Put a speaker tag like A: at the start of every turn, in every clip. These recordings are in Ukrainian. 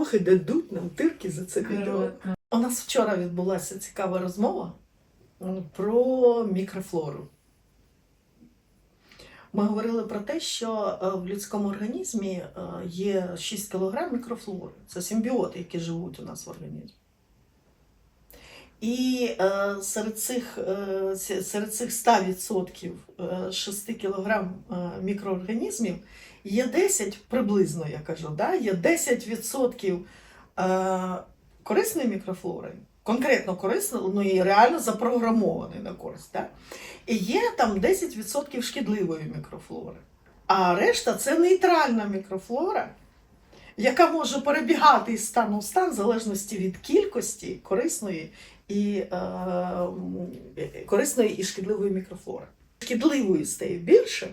A: Ох, і дадуть нам тирки за це відео. У нас вчора відбулася цікава розмова про мікрофлору. Ми говорили про те, що е, в людському організмі е, є 6 кг мікрофлори. Це симбіоти, які живуть у нас в організмі. І е, серед цих, серед цих 100% е, 6 кг мікроорганізмів є 10, приблизно я кажу, да? є 10% е, корисної мікрофлори, конкретно корисної, ну реально запрограмованої на користь. Да? І є там 10% шкідливої мікрофлори. А решта це нейтральна мікрофлора, яка може перебігати із стану в стан в залежності від кількості корисної і, е, корисної і шкідливої мікрофлори. Шкідливої стає більше,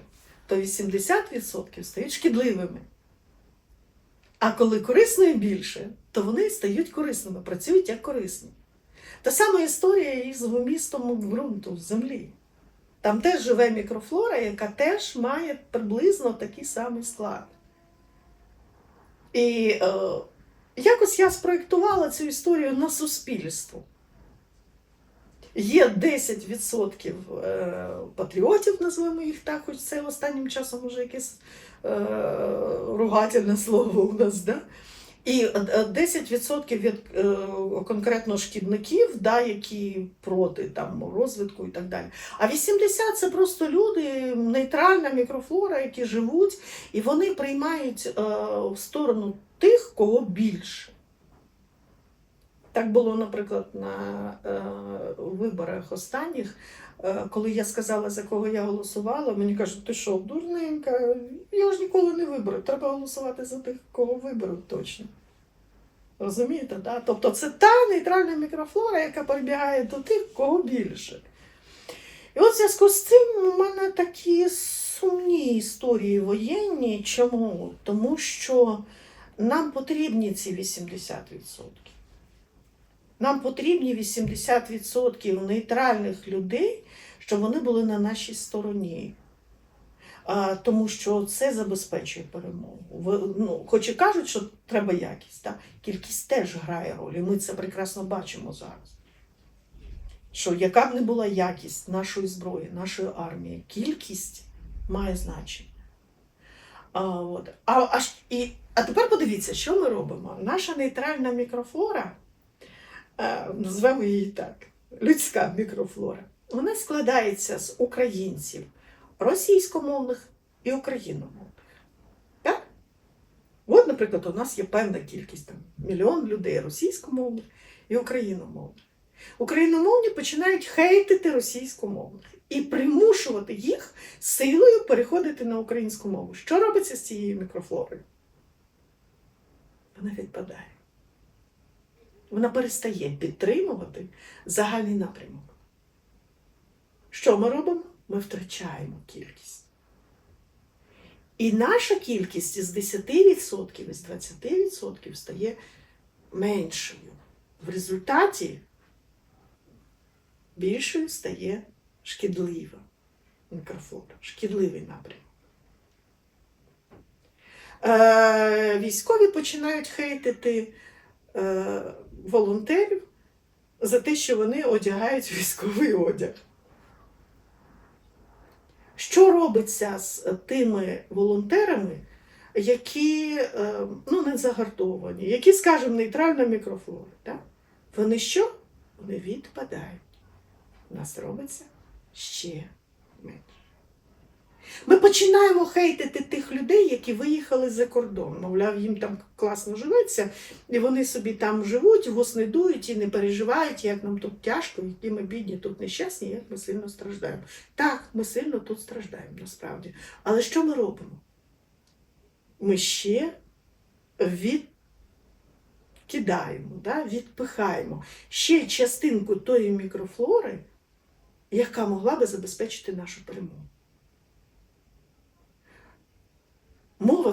A: то 80% стають шкідливими. А коли корисної більше, то вони стають корисними, працюють як корисні. Та сама історія із вмістом ґрунту, землі. Там теж живе мікрофлора, яка теж має приблизно такий самий склад. І е, якось я спроєктувала цю історію на суспільство. Є 10% е, патріотів, назвемо їх так, хоч це останнім часом вже якесь е, ругательне слово у нас. Да? І е, е, 10% від конкретно шкідників, да, які проти там, розвитку і так далі. А 80% це просто люди, нейтральна мікрофлора, які живуть, і вони приймають в сторону тих, кого більше. Так було, наприклад, на е, виборах останніх, е, коли я сказала, за кого я голосувала, мені кажуть, ти що, дурненька, я ж ніколи не виберу. Треба голосувати за тих, кого виберуть точно. Розумієте, да? Тобто це та нейтральна мікрофлора, яка перебігає до тих, кого більше. І от в зв'язку з цим у мене такі сумні історії воєнні. Чому? Тому що нам потрібні ці 80%. Нам потрібні 80% нейтральних людей, щоб вони були на нашій стороні. Тому що це забезпечує перемогу. Ну, хоч і кажуть, що треба якість, так? кількість теж грає роль, і ми це прекрасно бачимо зараз. Що яка б не була якість нашої зброї, нашої армії, кількість має значення. А, от. а, аж, і, а тепер подивіться, що ми робимо. Наша нейтральна мікрофлора, назвемо її так, людська мікрофлора, вона складається з українців російськомовних і україномовних. Так? От, наприклад, у нас є певна кількість там, мільйон людей російськомовних і україномовних. Україномовні починають хейтити російськомовних і примушувати їх силою переходити на українську мову. Що робиться з цією мікрофлорою? Вона відпадає. Вона перестає підтримувати загальний напрямок. Що ми робимо? Ми втрачаємо кількість. І наша кількість із 10%, із 20% стає меншою. В результаті більшою стає шкідлива мікрофлора, шкідливий напрямок. Е, військові починають хейтити волонтерів за те, що вони одягають військовий одяг. Що робиться з тими волонтерами, які е, ну, не загартовані, які, скажімо, нейтральна мікрофлора? Так? Вони що? Вони відпадають. У нас робиться ще менше. Ми починаємо хейтити тих які виїхали за кордон. Мовляв, їм там класно живеться, і вони собі там живуть, вус і не переживають, як нам тут тяжко, які ми бідні, тут нещасні, як ми сильно страждаємо. Так, ми сильно тут страждаємо, насправді. Але що ми робимо? Ми ще відкидаємо, да? відпихаємо ще частинку тої мікрофлори, яка могла би забезпечити нашу перемогу.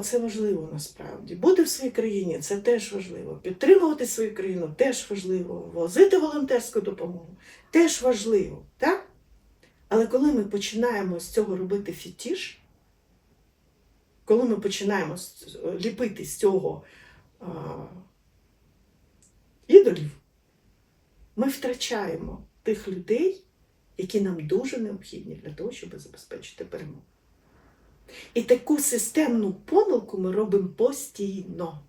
A: це важливо насправді. Бути в своїй країні це теж важливо. Підтримувати свою країну теж важливо. Возити волонтерську допомогу теж важливо. так? Але коли ми починаємо з цього робити фітіш, коли ми починаємо ліпити з цього а, ідолів, ми втрачаємо тих людей, які нам дуже необхідні для того, щоб забезпечити перемогу. І таку системну помилку ми робимо постійно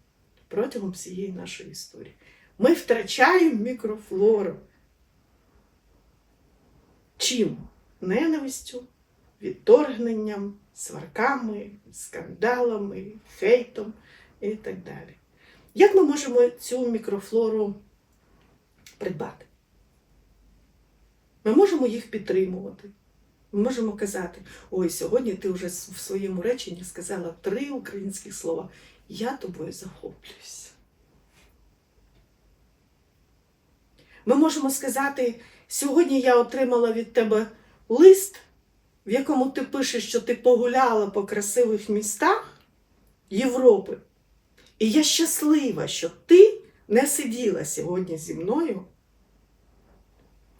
A: протягом всієї нашої історії. Ми втрачаємо мікрофлору. Чим? Ненавистю, відторгненням, сварками, скандалами, хейтом і так далі. Як ми можемо цю мікрофлору придбати? Ми можемо їх підтримувати. Ми можемо казати, ой, сьогодні ти вже в своєму реченні сказала три українських слова. Я тобою захоплююся. Ми можемо сказати, сьогодні я отримала від тебе лист, в якому ти пишеш, що ти погуляла по красивих містах Європи. І я щаслива, що ти не сиділа сьогодні зі мною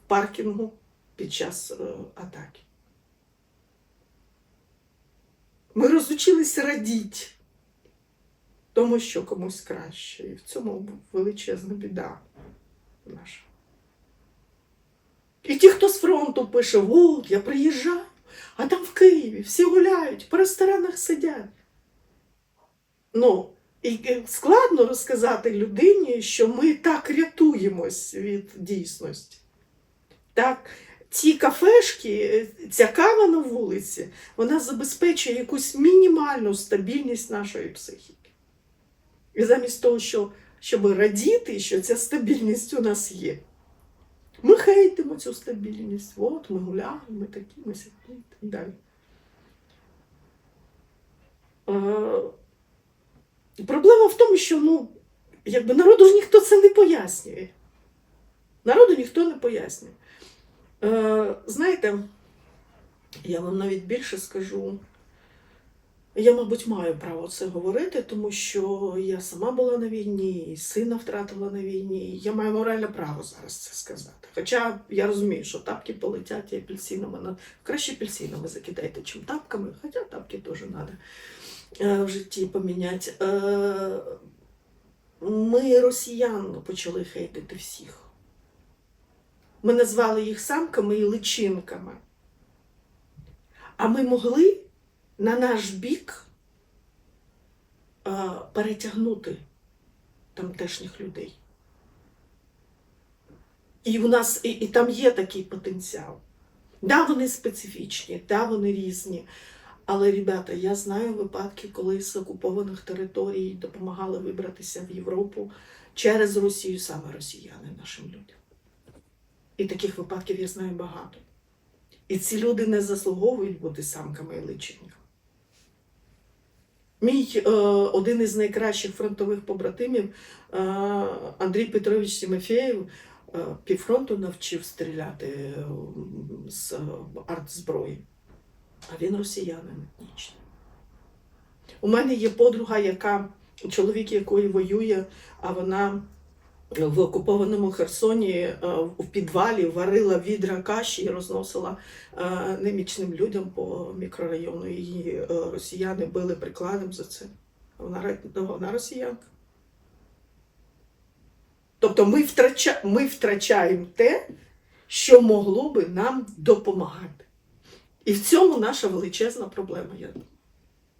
A: в паркінгу під час е, атаки. Ми розучилися радіти, тому що комусь краще. І в цьому величезна біда наша. І ті, хто з фронту пише, от, я приїжджаю, а там в Києві всі гуляють, по ресторанах сидять. Ну, і складно розказати людині, що ми так рятуємось від дійсності. Так, ці кафешки, е, ця кава на вулиці, вона забезпечує якусь мінімальну стабільність нашої психіки. І замість того, що, щоб радіти, що ця стабільність у нас є, ми хейтимо цю стабільність. От ми гуляємо, ми такі, ми сякі і так далі. Е, Проблема в тому, що ну, якби народу ж ніхто це не пояснює. Народу ніхто не пояснює. Е, знаєте, я вам навіть більше скажу. Я, мабуть, маю право це говорити, тому що я сама була на війні, і сина втратила на війні. Я маю моральне право зараз це сказати. Хоча я розумію, що тапки полетять і апельсинами. на- Краще апельсинами закидайте, чим тапками, хоча тапки теж треба в житті поміняти. Е, Ми росіян почали хейтити всіх. Ми назвали їх самками і личинками. А ми могли на наш бік е, перетягнути тамтешніх людей. І у нас і, і там є такий потенціал. Да, вони специфічні, да, вони різні. Але, ребята, я знаю випадки, коли з окупованих територій допомагали вибратися в Європу через Росію саме росіяни нашим людям. І таких випадків я знаю багато. І ці люди не заслуговують бути самками і личеннями. Мій е, один із найкращих фронтових побратимів е, Андрій Петрович Тимофєєв е, півфронту навчив стріляти е, з е, артзброї. А він росіянин етнічний. У мене є подруга, яка чоловік якої воює, а вона в окупованому Херсоні е, в підвалі варила відра каші і розносила е, немічним людям по мікрорайону. Її е, росіяни били прикладом за це. Вона, ре- вона росіянка. Тобто ми, втрача, ми втрачаємо те, що могло би нам допомагати. І в цьому наша величезна проблема, я думаю.